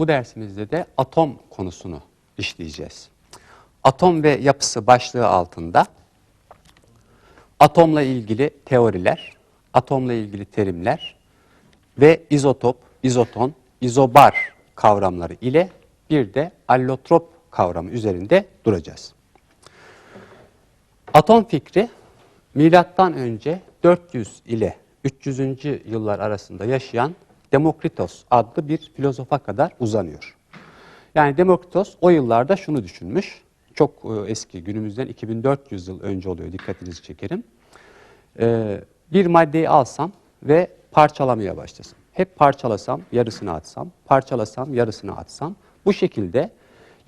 Bu dersimizde de atom konusunu işleyeceğiz. Atom ve yapısı başlığı altında atomla ilgili teoriler, atomla ilgili terimler ve izotop, izoton, izobar kavramları ile bir de allotrop kavramı üzerinde duracağız. Atom fikri milattan önce 400 ile 300. yıllar arasında yaşayan Demokritos adlı bir filozofa kadar uzanıyor. Yani Demokritos o yıllarda şunu düşünmüş. Çok e, eski günümüzden 2400 yıl önce oluyor dikkatinizi çekerim. Ee, bir maddeyi alsam ve parçalamaya başlasam. Hep parçalasam, yarısını atsam, parçalasam, yarısını atsam. Bu şekilde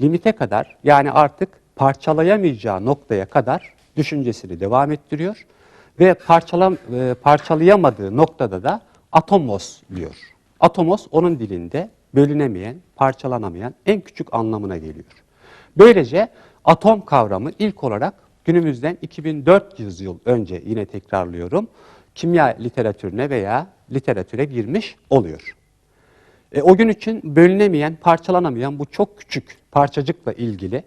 limite kadar yani artık parçalayamayacağı noktaya kadar düşüncesini devam ettiriyor. Ve parçalam, e, parçalayamadığı noktada da atomos diyor. Atomos onun dilinde bölünemeyen, parçalanamayan en küçük anlamına geliyor. Böylece atom kavramı ilk olarak günümüzden 2400 yıl önce yine tekrarlıyorum kimya literatürüne veya literatüre girmiş oluyor. E, o gün için bölünemeyen, parçalanamayan bu çok küçük parçacıkla ilgili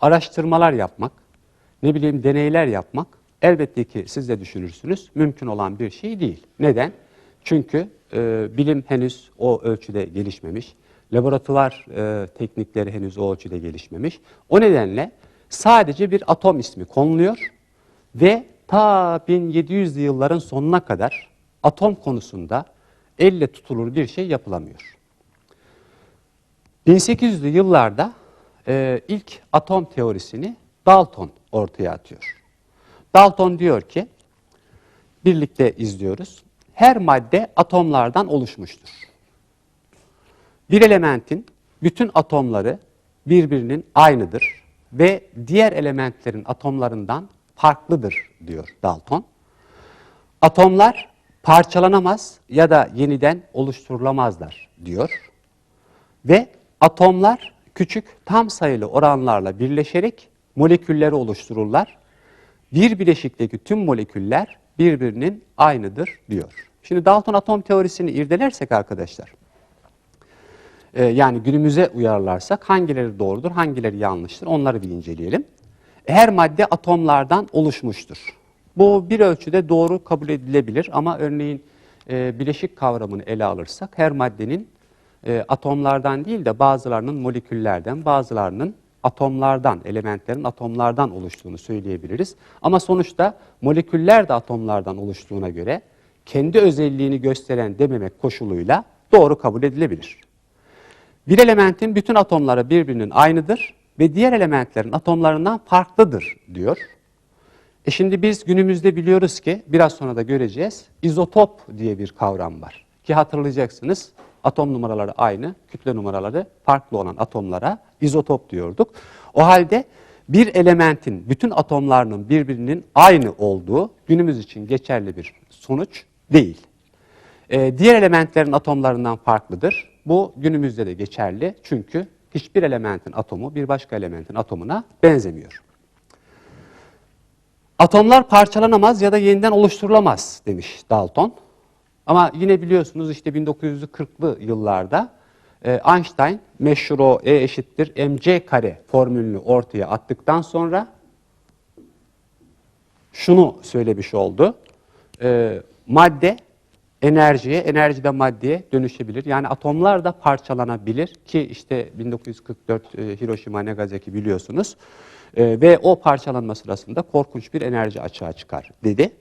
araştırmalar yapmak, ne bileyim deneyler yapmak elbette ki siz de düşünürsünüz mümkün olan bir şey değil. Neden? Çünkü e, bilim henüz o ölçüde gelişmemiş, laboratuvar e, teknikleri henüz o ölçüde gelişmemiş. O nedenle sadece bir atom ismi konuluyor ve ta 1700'lü yılların sonuna kadar atom konusunda elle tutulur bir şey yapılamıyor. 1800'lü yıllarda e, ilk atom teorisini Dalton ortaya atıyor. Dalton diyor ki, birlikte izliyoruz, her madde atomlardan oluşmuştur. Bir elementin bütün atomları birbirinin aynıdır ve diğer elementlerin atomlarından farklıdır diyor Dalton. Atomlar parçalanamaz ya da yeniden oluşturulamazlar diyor. Ve atomlar küçük tam sayılı oranlarla birleşerek molekülleri oluştururlar. Bir bileşikteki tüm moleküller birbirinin aynıdır diyor. Şimdi Dalton atom teorisini irdelersek arkadaşlar, e, yani günümüze uyarlarsak hangileri doğrudur, hangileri yanlıştır onları bir inceleyelim. Her madde atomlardan oluşmuştur. Bu bir ölçüde doğru kabul edilebilir ama örneğin e, bileşik kavramını ele alırsak her maddenin e, atomlardan değil de bazılarının moleküllerden, bazılarının atomlardan, elementlerin atomlardan oluştuğunu söyleyebiliriz. Ama sonuçta moleküller de atomlardan oluştuğuna göre kendi özelliğini gösteren dememek koşuluyla doğru kabul edilebilir. Bir elementin bütün atomları birbirinin aynıdır ve diğer elementlerin atomlarından farklıdır diyor. E şimdi biz günümüzde biliyoruz ki biraz sonra da göreceğiz izotop diye bir kavram var. Ki hatırlayacaksınız atom numaraları aynı, kütle numaraları farklı olan atomlara izotop diyorduk. O halde bir elementin bütün atomlarının birbirinin aynı olduğu günümüz için geçerli bir sonuç değil. Ee, diğer elementlerin atomlarından farklıdır. Bu günümüzde de geçerli çünkü hiçbir elementin atomu bir başka elementin atomuna benzemiyor. Atomlar parçalanamaz ya da yeniden oluşturulamaz demiş Dalton. Ama yine biliyorsunuz işte 1940'lı yıllarda e, Einstein meşhur o E eşittir mc kare formülünü ortaya attıktan sonra şunu söylemiş oldu. E, madde enerjiye, enerji de maddeye dönüşebilir. Yani atomlar da parçalanabilir ki işte 1944 e, Hiroşima Nagasaki biliyorsunuz. E, ve o parçalanma sırasında korkunç bir enerji açığa çıkar dedi.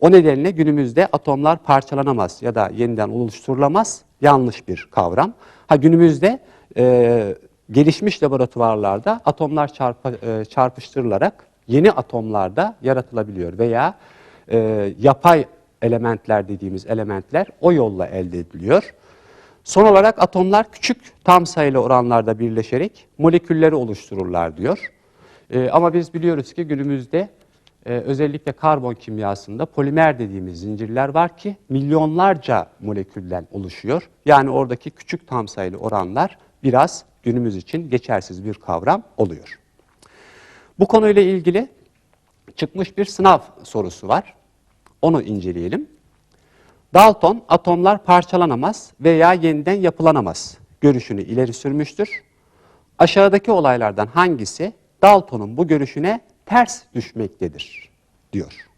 O nedenle günümüzde atomlar parçalanamaz ya da yeniden oluşturulamaz yanlış bir kavram. Ha günümüzde e, gelişmiş laboratuvarlarda atomlar çarpı, e, çarpıştırılarak yeni atomlar da yaratılabiliyor veya e, yapay elementler dediğimiz elementler o yolla elde ediliyor. Son olarak atomlar küçük tam sayılı oranlarda birleşerek molekülleri oluştururlar diyor. E, ama biz biliyoruz ki günümüzde e, özellikle karbon kimyasında polimer dediğimiz zincirler var ki milyonlarca molekülden oluşuyor. Yani oradaki küçük tam sayılı oranlar biraz günümüz için geçersiz bir kavram oluyor. Bu konuyla ilgili çıkmış bir sınav sorusu var. Onu inceleyelim. Dalton atomlar parçalanamaz veya yeniden yapılanamaz görüşünü ileri sürmüştür. Aşağıdaki olaylardan hangisi Dalton'un bu görüşüne ters düşmektedir diyor.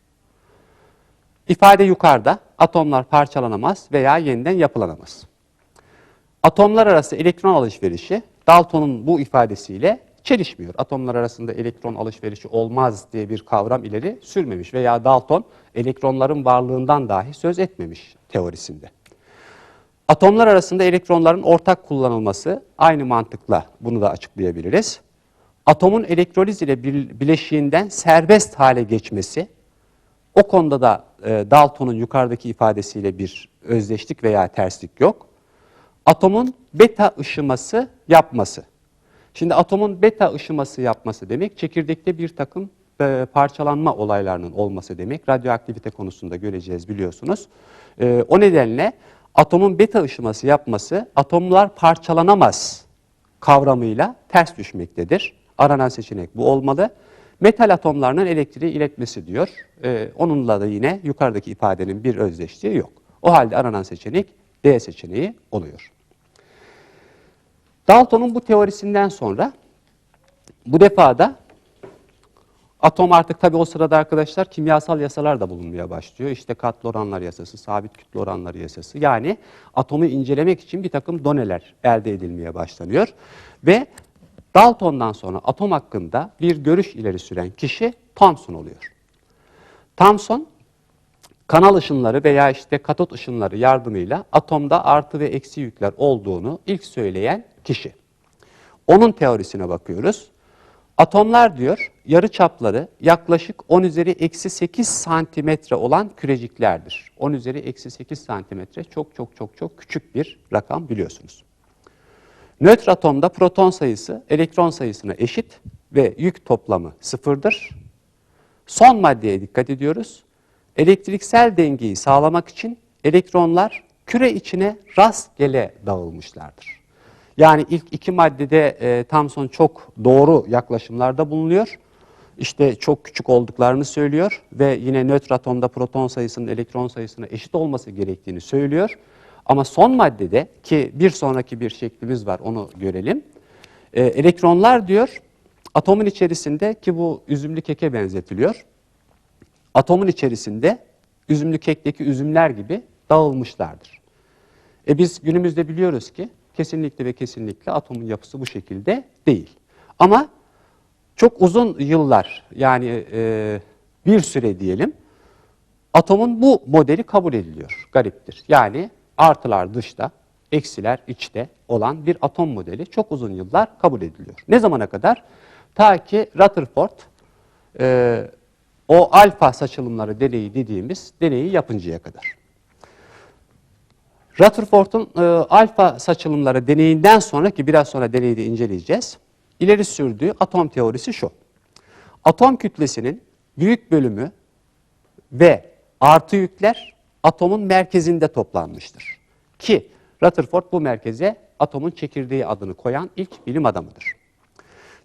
İfade yukarıda atomlar parçalanamaz veya yeniden yapılanamaz. Atomlar arası elektron alışverişi Dalton'un bu ifadesiyle çelişmiyor. Atomlar arasında elektron alışverişi olmaz diye bir kavram ileri sürmemiş veya Dalton elektronların varlığından dahi söz etmemiş teorisinde. Atomlar arasında elektronların ortak kullanılması aynı mantıkla bunu da açıklayabiliriz. Atomun elektroliz ile bileşiğinden serbest hale geçmesi o konuda da e, Dalton'un yukarıdaki ifadesiyle bir özdeşlik veya terslik yok. Atomun beta ışıması yapması. Şimdi atomun beta ışıması yapması demek çekirdekte bir takım e, parçalanma olaylarının olması demek. Radyoaktivite konusunda göreceğiz biliyorsunuz. E, o nedenle atomun beta ışıması yapması atomlar parçalanamaz kavramıyla ters düşmektedir. Aranan seçenek bu olmalı. Metal atomlarının elektriği iletmesi diyor. Ee, onunla da yine yukarıdaki ifadenin bir özdeşliği yok. O halde aranan seçenek D seçeneği oluyor. Dalton'un bu teorisinden sonra bu defa da atom artık tabii o sırada arkadaşlar kimyasal yasalar da bulunmaya başlıyor. İşte katlı oranlar yasası, sabit kütle oranları yasası. Yani atomu incelemek için bir takım doneler elde edilmeye başlanıyor. Ve Dalton'dan sonra atom hakkında bir görüş ileri süren kişi Thomson oluyor. Thomson kanal ışınları veya işte katot ışınları yardımıyla atomda artı ve eksi yükler olduğunu ilk söyleyen kişi. Onun teorisine bakıyoruz. Atomlar diyor yarı çapları yaklaşık 10 üzeri eksi 8 santimetre olan küreciklerdir. 10 üzeri eksi 8 santimetre çok çok çok çok küçük bir rakam biliyorsunuz. Nötr atomda proton sayısı elektron sayısına eşit ve yük toplamı sıfırdır. Son maddeye dikkat ediyoruz. Elektriksel dengeyi sağlamak için elektronlar küre içine rastgele dağılmışlardır. Yani ilk iki maddede e, Thomson çok doğru yaklaşımlarda bulunuyor. İşte çok küçük olduklarını söylüyor ve yine nötr atomda proton sayısının elektron sayısına eşit olması gerektiğini söylüyor. Ama son maddede ki bir sonraki bir şeklimiz var onu görelim. Ee, elektronlar diyor atomun içerisinde ki bu üzümlü keke benzetiliyor. Atomun içerisinde üzümlü kekteki üzümler gibi dağılmışlardır. E biz günümüzde biliyoruz ki kesinlikle ve kesinlikle atomun yapısı bu şekilde değil. Ama çok uzun yıllar yani e, bir süre diyelim atomun bu modeli kabul ediliyor. Gariptir. Yani artılar dışta, eksiler içte olan bir atom modeli çok uzun yıllar kabul ediliyor. Ne zamana kadar? Ta ki Rutherford e, o alfa saçılımları deneyi dediğimiz deneyi yapıncaya kadar. Rutherford'un e, alfa saçılımları deneyinden sonra ki biraz sonra deneyi de inceleyeceğiz. İleri sürdüğü atom teorisi şu. Atom kütlesinin büyük bölümü ve artı yükler atomun merkezinde toplanmıştır. Ki Rutherford bu merkeze atomun çekirdeği adını koyan ilk bilim adamıdır.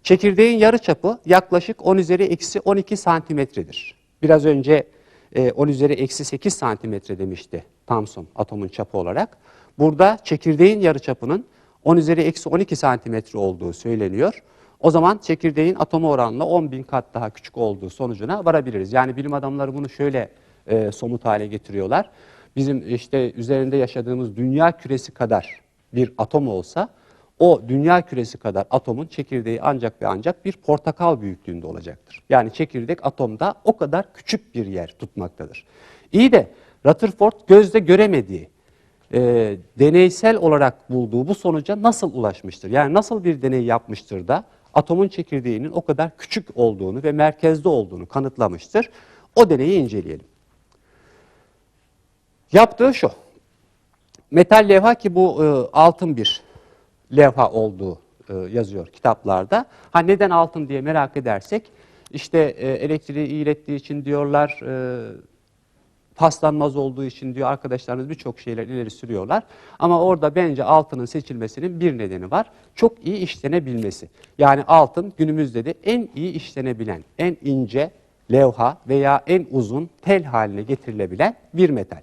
Çekirdeğin yarıçapı yaklaşık 10 üzeri eksi 12 santimetredir. Biraz önce 10 e, üzeri eksi 8 santimetre demişti Thomson atomun çapı olarak. Burada çekirdeğin yarıçapının 10 üzeri eksi 12 santimetre olduğu söyleniyor. O zaman çekirdeğin atomu oranla 10 bin kat daha küçük olduğu sonucuna varabiliriz. Yani bilim adamları bunu şöyle e, somut hale getiriyorlar. Bizim işte üzerinde yaşadığımız dünya küresi kadar bir atom olsa o dünya küresi kadar atomun çekirdeği ancak ve ancak bir portakal büyüklüğünde olacaktır. Yani çekirdek atomda o kadar küçük bir yer tutmaktadır. İyi de Rutherford gözle göremediği, e, deneysel olarak bulduğu bu sonuca nasıl ulaşmıştır? Yani nasıl bir deney yapmıştır da atomun çekirdeğinin o kadar küçük olduğunu ve merkezde olduğunu kanıtlamıştır? O deneyi inceleyelim. Yaptığı şu. Metal levha ki bu e, altın bir levha olduğu e, yazıyor kitaplarda. Ha neden altın diye merak edersek işte e, elektriği ilettiği için diyorlar e, paslanmaz olduğu için diyor arkadaşlarımız birçok şeyler ileri sürüyorlar. Ama orada bence altının seçilmesinin bir nedeni var. Çok iyi işlenebilmesi. Yani altın günümüzde de en iyi işlenebilen, en ince levha veya en uzun tel haline getirilebilen bir metal.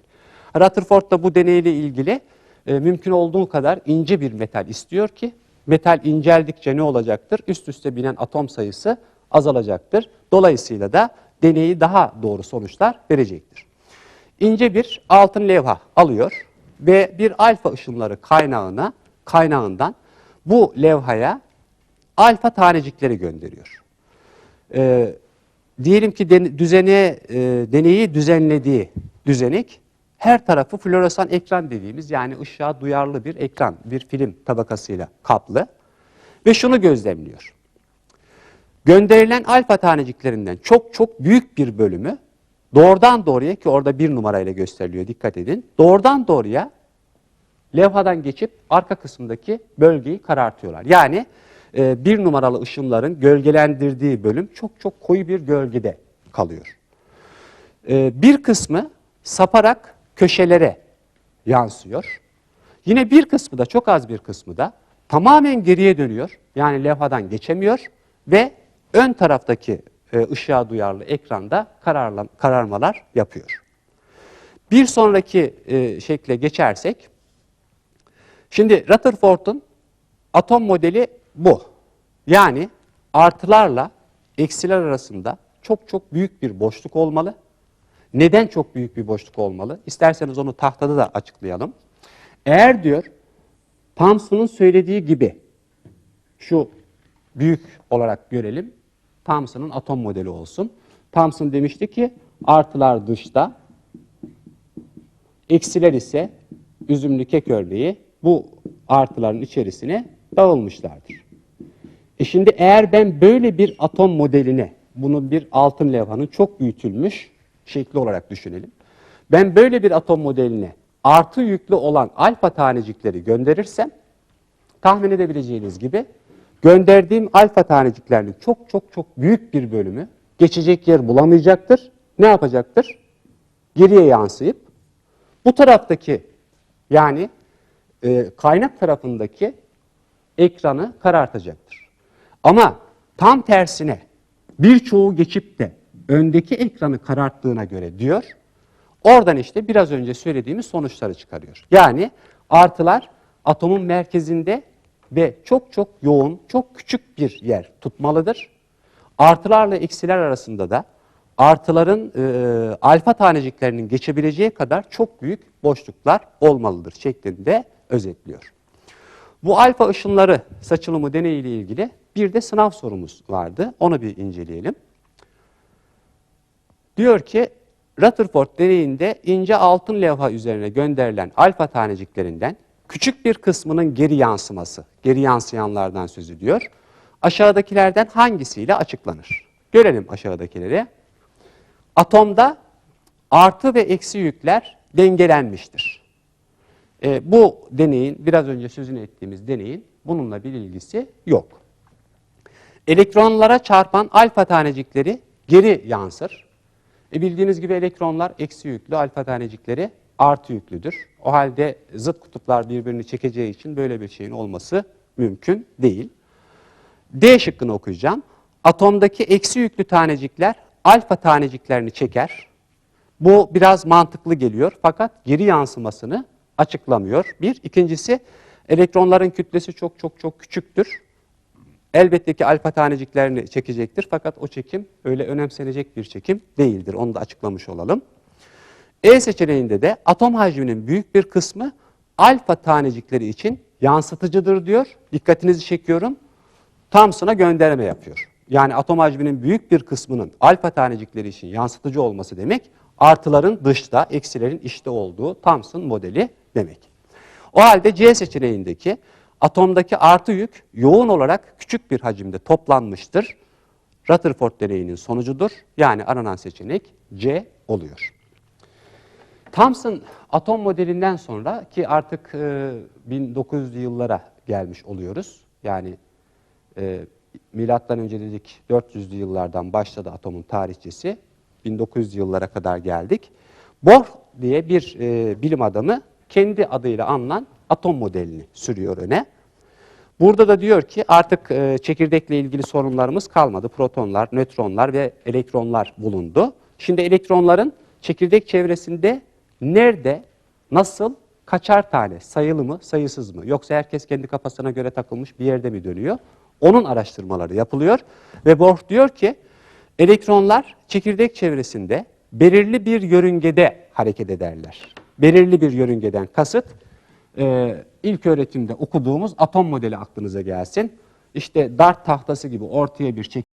Rutherford da bu deneyle ilgili e, mümkün olduğu kadar ince bir metal istiyor ki metal inceldikçe ne olacaktır? Üst üste binen atom sayısı azalacaktır. Dolayısıyla da deneyi daha doğru sonuçlar verecektir. İnce bir altın levha alıyor ve bir alfa ışınları kaynağına kaynağından bu levhaya alfa tanecikleri gönderiyor. Ee, diyelim ki den, düzene e, deneyi düzenlediği düzenek her tarafı floresan ekran dediğimiz yani ışığa duyarlı bir ekran, bir film tabakasıyla kaplı ve şunu gözlemliyor. Gönderilen alfa taneciklerinden çok çok büyük bir bölümü doğrudan doğruya ki orada bir numarayla gösteriliyor dikkat edin. Doğrudan doğruya levhadan geçip arka kısımdaki bölgeyi karartıyorlar. Yani e, bir numaralı ışınların gölgelendirdiği bölüm çok çok koyu bir gölgede kalıyor. E, bir kısmı saparak köşelere yansıyor. Yine bir kısmı da çok az bir kısmı da tamamen geriye dönüyor. Yani levhadan geçemiyor ve ön taraftaki ışığa duyarlı ekranda kararla, kararmalar yapıyor. Bir sonraki e, şekle geçersek, şimdi Rutherford'un atom modeli bu. Yani artılarla eksiler arasında çok çok büyük bir boşluk olmalı. Neden çok büyük bir boşluk olmalı? İsterseniz onu tahtada da açıklayalım. Eğer diyor Thomson'un söylediği gibi şu büyük olarak görelim. Thomson'un atom modeli olsun. Thomson demişti ki artılar dışta, eksiler ise üzümlü kek örneği bu artıların içerisine dağılmışlardır. E şimdi eğer ben böyle bir atom modeline, bunu bir altın levhanın çok büyütülmüş şekli olarak düşünelim. Ben böyle bir atom modeline artı yüklü olan alfa tanecikleri gönderirsem, tahmin edebileceğiniz gibi gönderdiğim alfa taneciklerinin çok çok çok büyük bir bölümü geçecek yer bulamayacaktır. Ne yapacaktır? Geriye yansıyıp bu taraftaki yani e, kaynak tarafındaki ekranı karartacaktır. Ama tam tersine birçoğu geçip de öndeki ekranı kararttığına göre diyor, oradan işte biraz önce söylediğimiz sonuçları çıkarıyor. Yani artılar atomun merkezinde ve çok çok yoğun, çok küçük bir yer tutmalıdır. Artılarla eksiler arasında da artıların e, alfa taneciklerinin geçebileceği kadar çok büyük boşluklar olmalıdır şeklinde özetliyor. Bu alfa ışınları saçılımı deneyiyle ilgili bir de sınav sorumuz vardı. Onu bir inceleyelim. Diyor ki Rutherford deneyinde ince altın levha üzerine gönderilen alfa taneciklerinden küçük bir kısmının geri yansıması, geri yansıyanlardan söz ediyor. Aşağıdakilerden hangisiyle açıklanır? Görelim aşağıdakileri. Atomda artı ve eksi yükler dengelenmiştir. E, bu deneyin, biraz önce sözünü ettiğimiz deneyin bununla bir ilgisi yok. Elektronlara çarpan alfa tanecikleri geri yansır. E bildiğiniz gibi elektronlar eksi yüklü, alfa tanecikleri artı yüklüdür. O halde zıt kutuplar birbirini çekeceği için böyle bir şeyin olması mümkün değil. D şıkkını okuyacağım. Atomdaki eksi yüklü tanecikler alfa taneciklerini çeker. Bu biraz mantıklı geliyor fakat geri yansımasını açıklamıyor. Bir. İkincisi elektronların kütlesi çok çok çok küçüktür. Elbette ki alfa taneciklerini çekecektir fakat o çekim öyle önemsenecek bir çekim değildir. Onu da açıklamış olalım. E seçeneğinde de atom hacminin büyük bir kısmı alfa tanecikleri için yansıtıcıdır diyor. Dikkatinizi çekiyorum. Thomson'a gönderme yapıyor. Yani atom hacminin büyük bir kısmının alfa tanecikleri için yansıtıcı olması demek, artıların dışta, eksilerin içte olduğu Thomson modeli demek. O halde C seçeneğindeki atomdaki artı yük yoğun olarak küçük bir hacimde toplanmıştır. Rutherford deneyinin sonucudur. Yani aranan seçenek C oluyor. Thomson atom modelinden sonra ki artık e, 1900'lü yıllara gelmiş oluyoruz. Yani e, milattan önce dedik 400'lü yıllardan başladı atomun tarihçesi. 1900 yıllara kadar geldik. Bohr diye bir e, bilim adamı kendi adıyla anılan atom modelini sürüyor öne. Burada da diyor ki artık e, çekirdekle ilgili sorunlarımız kalmadı. Protonlar, nötronlar ve elektronlar bulundu. Şimdi elektronların çekirdek çevresinde nerede, nasıl, kaçar tane, sayılı mı, sayısız mı? Yoksa herkes kendi kafasına göre takılmış bir yerde mi dönüyor? Onun araştırmaları yapılıyor ve Bohr diyor ki elektronlar çekirdek çevresinde belirli bir yörüngede hareket ederler. Belirli bir yörüngeden kasıt e, ilk öğretimde okuduğumuz atom modeli aklınıza gelsin. İşte dart tahtası gibi ortaya bir çekirdek